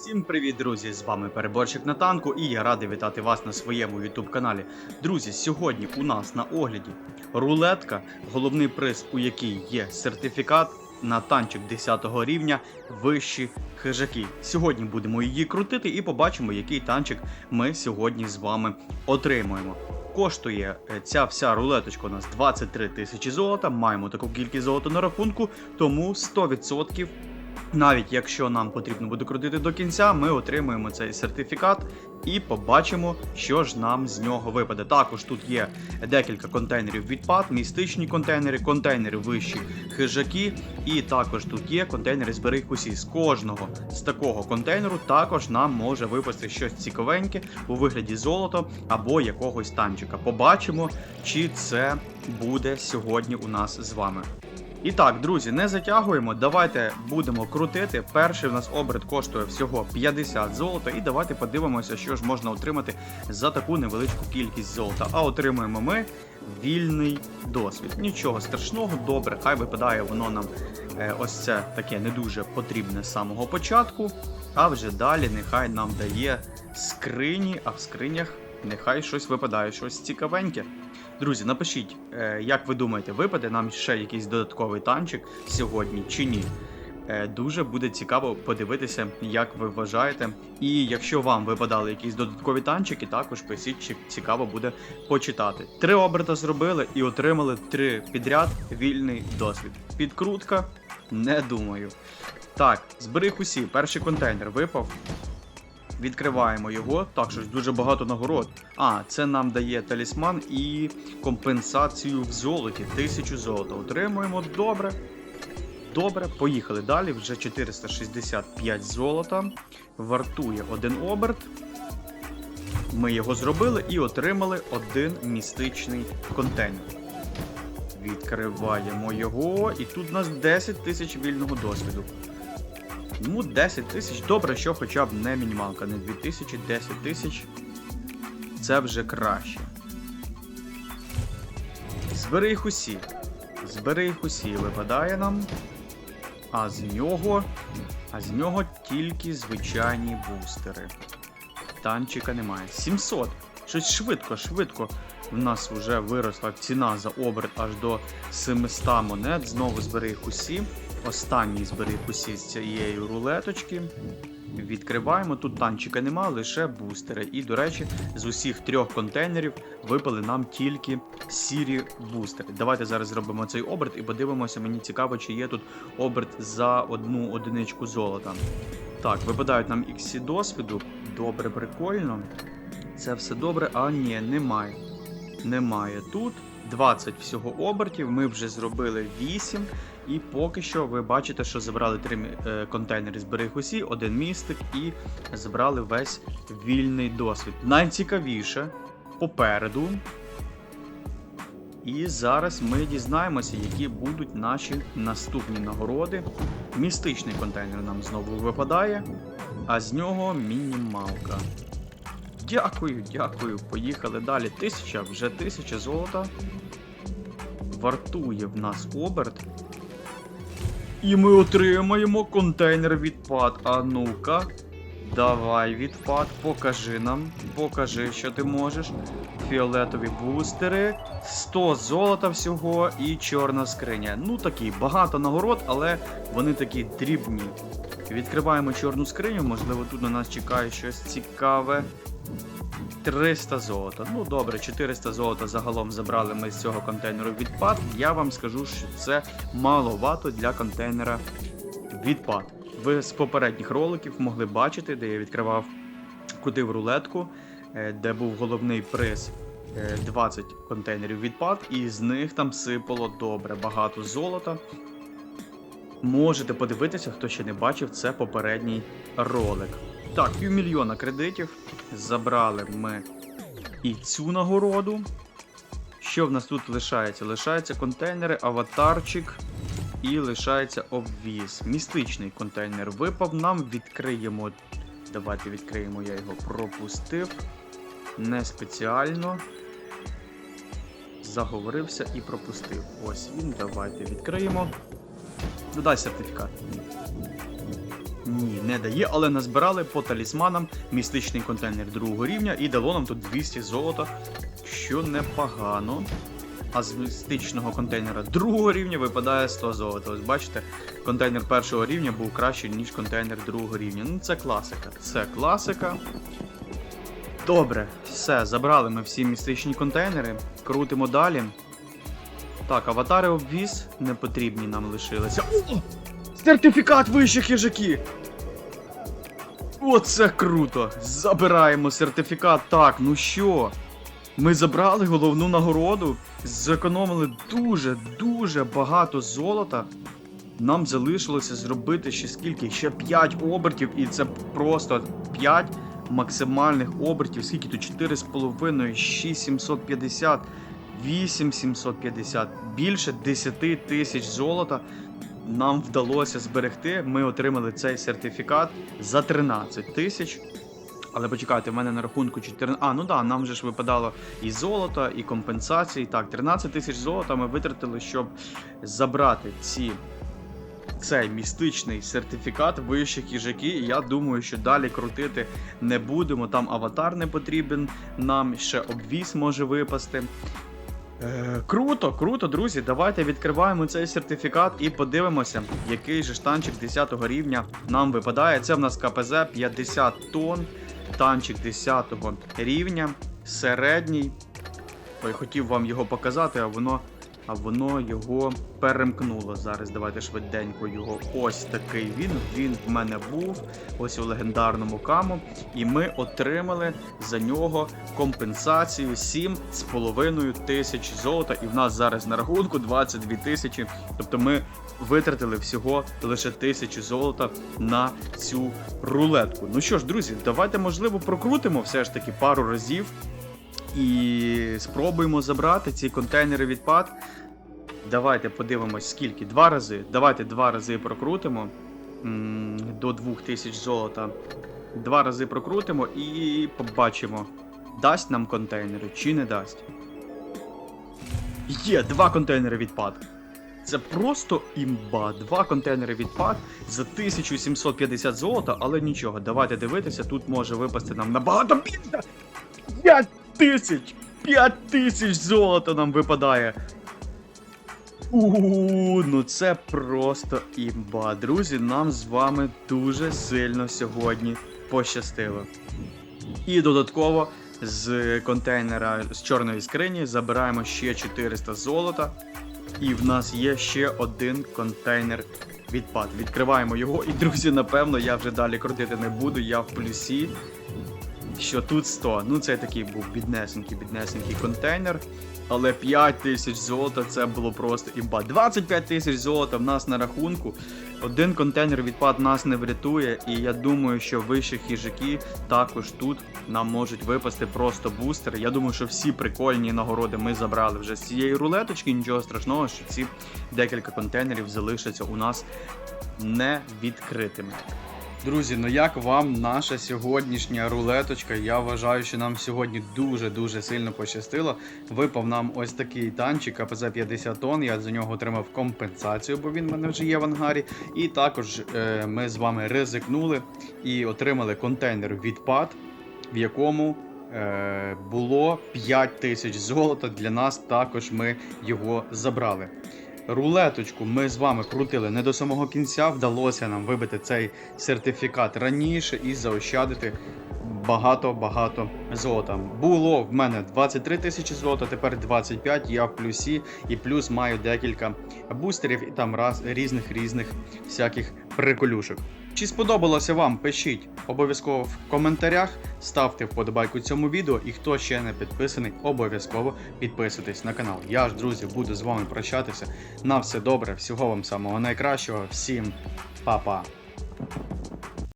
Всім привіт, друзі! З вами переборщик на танку, і я радий вітати вас на своєму YouTube каналі. Друзі, сьогодні у нас на огляді рулетка, головний приз, у якій є сертифікат на танчик 10 рівня вищі хижаки. Сьогодні будемо її крутити і побачимо, який танчик ми сьогодні з вами отримуємо. Коштує е, ця вся рулеточка у нас 23 тисячі золота. Маємо таку кількість золота на рахунку, тому 100% навіть якщо нам потрібно буде крутити до кінця, ми отримуємо цей сертифікат і побачимо, що ж нам з нього випаде. Також тут є декілька контейнерів відпад, містичні контейнери, контейнери вищі хижаки, і також тут є контейнери зберіг усі. З кожного з такого контейнеру також нам може випасти щось цікавеньке у вигляді золота або якогось танчика. Побачимо, чи це буде сьогодні у нас з вами. І так, друзі, не затягуємо. Давайте будемо крутити. Перший в нас оберт коштує всього 50 золота. І давайте подивимося, що ж можна отримати за таку невеличку кількість золота. А отримуємо ми вільний досвід. Нічого страшного, добре, хай випадає воно нам е, ось це таке не дуже потрібне з самого початку. А вже далі нехай нам дає скрині, а в скринях нехай щось випадає, щось цікавеньке. Друзі, напишіть, е, як ви думаєте, випаде нам ще якийсь додатковий танчик сьогодні чи ні. Е, Дуже буде цікаво подивитися, як ви вважаєте. І якщо вам випадали якісь додаткові танчики, також пишіть, чи цікаво буде почитати. Три оберта зробили і отримали три підряд вільний досвід. Підкрутка, не думаю. Так, зберіг усі. Перший контейнер випав. Відкриваємо його. Так, щось дуже багато нагород. А, це нам дає талісман і компенсацію в золоті. Тисячу золота. Отримуємо добре. Добре, поїхали далі. Вже 465 золота. Вартує один оберт. Ми його зробили і отримали один містичний контейнер. Відкриваємо його, і тут у нас 10 тисяч вільного досвіду. Ну, 10 тисяч. Добре, що хоча б не мінімалка, не 2 тисячі, 10 тисяч. Це вже краще. Збери їх усі. Збери їх усі випадає нам. А з нього. А з нього тільки звичайні бустери. Танчика немає. 700. Щось швидко, швидко. В нас вже виросла ціна за оберт аж до 700 монет. Знову збери їх усі. Останній збери їх усі з цієї рулеточки. Відкриваємо. Тут танчика нема, лише бустери. І, до речі, з усіх трьох контейнерів випали нам тільки сірі бустери. Давайте зараз зробимо цей оберт і подивимося. Мені цікаво, чи є тут оберт за одну одиничку золота. Так, випадають нам іксі досвіду. Добре, прикольно. Це все добре, а ні, немає. Немає тут. 20 всього обертів, ми вже зробили 8. І поки що ви бачите, що забрали 3 контейнери зберіг усі, один містик і забрали весь вільний досвід. Найцікавіше попереду. І зараз ми дізнаємося, які будуть наші наступні нагороди. Містичний контейнер нам знову випадає, а з нього мінімалка. Дякую, дякую. Поїхали далі. Тисяча, вже тисяча золота. Вартує в нас оберт. І ми отримаємо контейнер відпад. А ну-ка. Давай відпад, покажи нам. Покажи, що ти можеш. Фіолетові бустери. 100 золота всього і чорна скриня. Ну такі, багато нагород, але вони такі дрібні. Відкриваємо чорну скриню, можливо, тут на нас чекає щось цікаве. 300 золота. Ну добре, 400 золота загалом забрали ми з цього контейнеру відпад. Я вам скажу, що це маловато для контейнера відпад. Ви з попередніх роликів могли бачити, де я відкривав кутив рулетку, е, де був головний приз е, 20 контейнерів відпад, і з них там сипало добре багато золота. Можете подивитися, хто ще не бачив, це попередній ролик. Так, півмільйона кредитів. Забрали ми і цю нагороду. Що в нас тут лишається? Лишаються контейнери, аватарчик і лишається обвіз. Містичний контейнер випав нам, відкриємо. Давайте відкриємо, я його пропустив. Не спеціально. Заговорився і пропустив. Ось він. Давайте відкриємо. Додай сертифікат. Ні, не дає, але назбирали по талісманам містичний контейнер другого рівня і дало нам тут 200 золота, що непогано. А з містичного контейнера другого рівня випадає 100 золота. Ось бачите, контейнер першого рівня був кращий, ніж контейнер другого рівня. Ну це класика. Це класика. Добре, все, забрали ми всі містичні контейнери. Крутимо далі. Так, аватари обвіз не потрібні нам лишилися. Сертифікат вищих їжаки! Оце круто! Забираємо сертифікат. Так, ну що? Ми забрали головну нагороду, зекономили дуже, дуже багато золота. Нам залишилося зробити ще скільки? Ще 5 обертів, і це просто 5 максимальних обертів. Скільки тут? 4,5, 6750, 8750, більше 10 тисяч золота. Нам вдалося зберегти. Ми отримали цей сертифікат за 13 тисяч. Але почекайте, в мене на рахунку 14. А, ну да, нам же ж випадало і золото, і компенсації. Так, 13 тисяч золота ми витратили, щоб забрати ці. Цей містичний сертифікат вищих їжаки. Я думаю, що далі крутити не будемо. Там аватар не потрібен, нам ще обвіз може випасти. Е, круто, круто, друзі. Давайте відкриваємо цей сертифікат і подивимося, який же ж танчик 10 рівня нам випадає. Це в нас КПЗ 50 тонн, танчик 10 рівня, середній. Ой, хотів вам його показати, а воно, а воно його перемкнуло. Зараз давайте швиденько його. Ось такий він. Він в мене був. Ось у легендарному каму. І ми отримали за нього компенсацію 7,5 тисяч золота. І в нас зараз на рахунку 22 тисячі. Тобто ми витратили всього лише тисячу золота на цю рулетку. Ну що ж, друзі, давайте можливо прокрутимо все ж таки пару разів. І спробуємо забрати ці контейнери відпад. Давайте подивимось, скільки. Два рази. Давайте два рази прокрутимо до 2000 золота. Два рази прокрутимо і побачимо, дасть нам контейнери чи не дасть. Є, два контейнери відпад. Це просто імба. Два контейнери відпад за 1750 золота, але нічого, давайте дивитися, тут може випасти нам набагато більше. 5 тисяч! 5 тисяч золота нам випадає. У, ну це просто імба. Друзі, нам з вами дуже сильно сьогодні пощастило. І додатково з контейнера з чорної скрині забираємо ще 400 золота. І в нас є ще один контейнер відпад. Відкриваємо його. І, друзі, напевно, я вже далі крутити не буду. Я в плюсі. Що тут 100. Ну, це такий був біднесенький, біднесенький контейнер. Але 5 тисяч золота це було просто імба. 25 тисяч золота в нас на рахунку. Один контейнер відпад нас не врятує, і я думаю, що вищі хижаки також тут нам можуть випасти просто бустери. Я думаю, що всі прикольні нагороди ми забрали вже з цієї рулеточки. Нічого страшного, що ці декілька контейнерів залишаться у нас не відкритими. Друзі, ну як вам наша сьогоднішня рулеточка? Я вважаю, що нам сьогодні дуже-дуже сильно пощастило. Випав нам ось такий танчик АПЗ 50 тонн. Я за нього отримав компенсацію, бо він в мене вже є в ангарі. І також е, ми з вами ризикнули і отримали контейнер відпад, в якому е, було 5 тисяч золота. Для нас також ми його забрали. Рулеточку ми з вами крутили не до самого кінця. Вдалося нам вибити цей сертифікат раніше і заощадити багато-багато золота. Було в мене 23 тисячі золота, тепер 25, я в плюсі, і плюс маю декілька бустерів і там раз різних різних всяких приколюшок. Чи сподобалося вам? Пишіть обов'язково в коментарях, ставте вподобайку цьому відео, і хто ще не підписаний, обов'язково підписуйтесь на канал. Я ж, друзі, буду з вами прощатися. На все добре, всього вам самого найкращого, всім па-па!